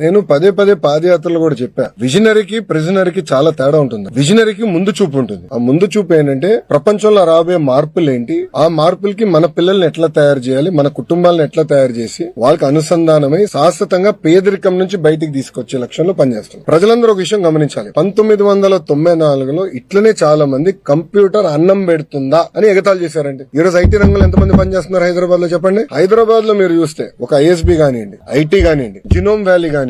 నేను పదే పదే పాదయాత్రలు కూడా చెప్పా. విజనరీకి ప్రిజనరీకి చాలా తేడా ఉంటుంది. విజనరీకి ముందు చూపు ఉంటుంది. ఆ ముందు చూపు ఏంటంటే ప్రపంచంలో రాబోయే మార్పులు ఏంటి ఆ మార్పులకి మన పిల్లల్ని ఎట్లా తయారు చేయాలి? మన కుటుంబాలను ఎట్లా తయారు చేసి వాళ్ళకి అనుసంధానమై శాశ్వతంగా పేదరికం నుంచి బయటికి తీసుకొచ్చే లక్ష్యంలో పనిచేస్తుంది ప్రజలందరూ ఒక విషయం గమనించాలి. పంతొమ్మిది వందల తొంభై నాలుగులో ఇట్లనే చాలా మంది కంప్యూటర్ అన్నం పెడుతుందా అని ఎగతాళి చేశారండి. ఈ రోజు ఐటీ రంగంలో ఎంతమంది పనిచేస్తున్నారు హైదరాబాద్లో చెప్పండి? హైదరాబాద్లో మీరు చూస్తే ఒక ఐఎస్బి కానివ్వండి ఐటీ కానివ్వండి జినోమ్ వ్యాలీ కానివ్వండి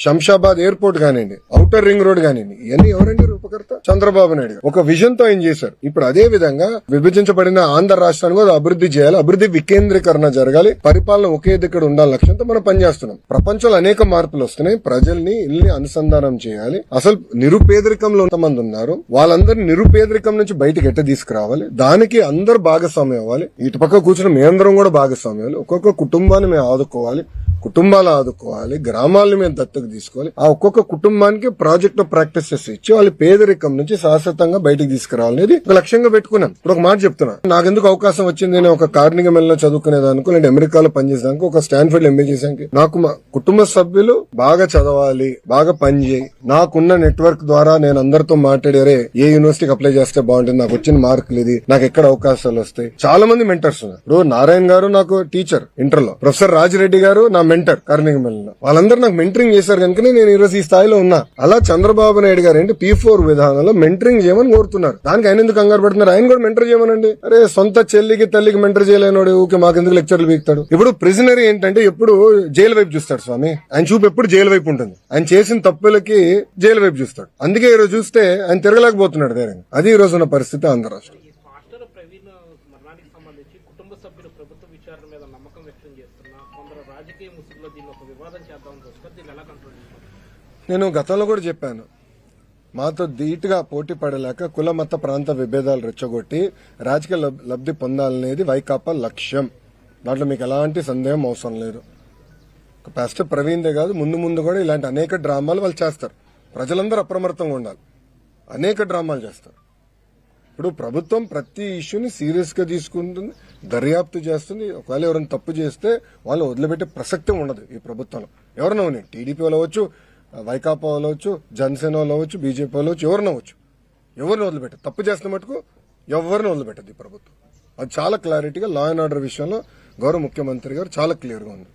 శంషాబాద్ ఎయిర్పోర్ట్ కానివ్వండి ఔటర్ రింగ్ రోడ్ కానివ్వండి ఇవన్నీ ఎవరండి రూపకర్త? చంద్రబాబు నాయుడు ఒక విజన్తో ఆయన చేశారు? ఇప్పుడు అదే విధంగా విభజించబడిన ఆంధ్ర రాష్ట్రాన్ని కూడా అభివృద్ధి చేయాలి అభివృద్ధి వికేంద్రీకరణ జరగాలి పరిపాలన ఒకే దగ్గర ఉండాలి లక్ష్యంతో మనం పనిచేస్తున్నాం. ప్రపంచంలో అనేక మార్పులు వస్తున్నాయి ప్రజల్ని ఇల్లు అనుసంధానం చేయాలి. అసలు నిరుపేదరికంలో మంది ఉన్నారు? వాళ్ళందరినీ నిరుపేదరికం నుంచి బయటకు ఎట్ట తీసుకురావాలి? దానికి అందరు భాగస్వామ్యం అవ్వాలి. ఇటు పక్క కూర్చుని మేమందరం కూడా భాగస్వామ్యం అవ్వాలి. ఒక్కొక్క కుటుంబాన్ని మేము ఆదుకోవాలి. కుటుంబాలు ఆదుకోవాలి గ్రామాలను మేము దత్తకు తీసుకోవాలి. ఆ ఒక్కొక్క కుటుంబానికి ప్రాజెక్ట్ ప్రాక్టీసెస్ ఇచ్చి వాళ్ళ పేదరికం నుంచి శాశ్వతంగా బయటకు తీసుకురావాలనేది ఒక లక్ష్యంగా పెట్టుకున్నాను. ఇప్పుడు ఒక మాట చెప్తున్నా. నాకెందుకు అవకాశం వచ్చింది? నేను ఒక కార్నిక మెల్లో చదువుకునేదానికి లేదా అమెరికాలో పనిచేసేదానికి ఒక స్టాన్ఫర్డ్ ఎంబీ చేసానికి నాకు మా కుటుంబ సభ్యులు బాగా చదవాలి బాగా పనిచేయి నాకున్న నెట్వర్క్ ద్వారా నేను అందరితో మాట్లాడారే ఏ యూనివర్సిటీకి అప్లై చేస్తే బాగుంటుంది? నాకు వచ్చిన మార్కులు ఇది. నాకు ఎక్కడ అవకాశాలు వస్తాయి? చాలా మంది మెంటర్స్ ఉన్నారు. నారాయణ గారు నాకు టీచర్ ఇంటర్లో ప్రొఫెసర్ రాజిరెడ్డి గారు నా మెంటర్ కార్మిక మెల్లో వాళ్ళందరూ నాకు మెంటరింగ్ చేశారు కనుకనే నేను ఈరోజు ఈ స్థాయిలో ఉన్నా. అలా చంద్రబాబు నాయుడు గారు ఏంటి? పీ ఫోర్ విధానంలో మెంటరింగ్ చేయమని కోరుతున్నారు. దానికి ఆయన ఎందుకు కంగారు పడుతున్నారు? ఆయన కూడా మెంటర్ చేయమనండి. అరే సొంత చెల్లికి తల్లికి మెంటర్ చేయలేనోడు ఊకే మాకెందుకు లెక్చర్లు బీక్తాడు ఇప్పుడు ప్రిజనరీ ఏంటంటే ఎప్పుడు జైలు వైపు చూస్తాడు స్వామి. ఆయన చూపు ఎప్పుడు జైలు వైపు ఉంటుంది. ఆయన చేసిన తప్పులకి జైలు వైపు చూస్తాడు. అందుకే ఈరోజు చూస్తే ఆయన తిరగలేకపోతున్నాడు ధైర్యంగా. అది ఈ రోజు ఉన్న పరిస్థితి ఆంధ్ర రాష్ట్రంలో. ప్రవీణ్ మరణానికి సంబంధించి కుటుంబ సభ్యులు ప్రభుత్వ విచారణ మీద నమ్మకం వ్యక్తం చేస్తున్నా కొందరు రాజకీయ ముసుగులో దీన్ని ఒక వివాదం చేద్దామని చూస్తారు దీన్ని ఎలా కంట్రోల్ నేను గతంలో కూడా చెప్పాను. మాతో ధీటుగా పోటీ పడలేక కుల మత ప్రాంత విభేదాలు రెచ్చగొట్టి రాజకీయ లబ్- లబ్ధి పొందాలనేది వైకాపా లక్ష్యం. దాంట్లో మీకు ఎలాంటి సందేహం అవసరం లేదు. ఒక పాస్టర్ ప్రవీణ్దే కాదు ముందు ముందు కూడా ఇలాంటి అనేక డ్రామాలు వాళ్ళు చేస్తారు. ప్రజలందరూ అప్రమత్తంగా ఉండాలి. అనేక డ్రామాలు చేస్తారు. ఇప్పుడు ప్రభుత్వం ప్రతి ఇష్యూని సీరియస్గా తీసుకుంటుంది దర్యాప్తు చేస్తుంది. ఒకవేళ ఎవరైనా తప్పు చేస్తే వాళ్ళు వదిలిపెట్టే ప్రసక్తి ఉండదు ఈ ప్రభుత్వంలో. ఎవరినవ్వని ఉన్నాయి టీడీపీ వాళ్ళు అవ్వచ్చు వైకాపా వాళ్ళు అవ్వచ్చు జనసేన వాళ్ళు అవ్వచ్చు బీజేపీ వాళ్ళు అవ్వచ్చు ఎవరిని అవ్వచ్చు. ఎవరిని వదిలిపెట్టదు. తప్పు చేస్తున్న మటుకు ఎవరిని వదిలిపెట్టదు ఈ ప్రభుత్వం. అది చాలా క్లారిటీగా లా అండ్ ఆర్డర్ విషయంలో గౌరవ ముఖ్యమంత్రి గారు చాలా క్లియర్గా ఉంది.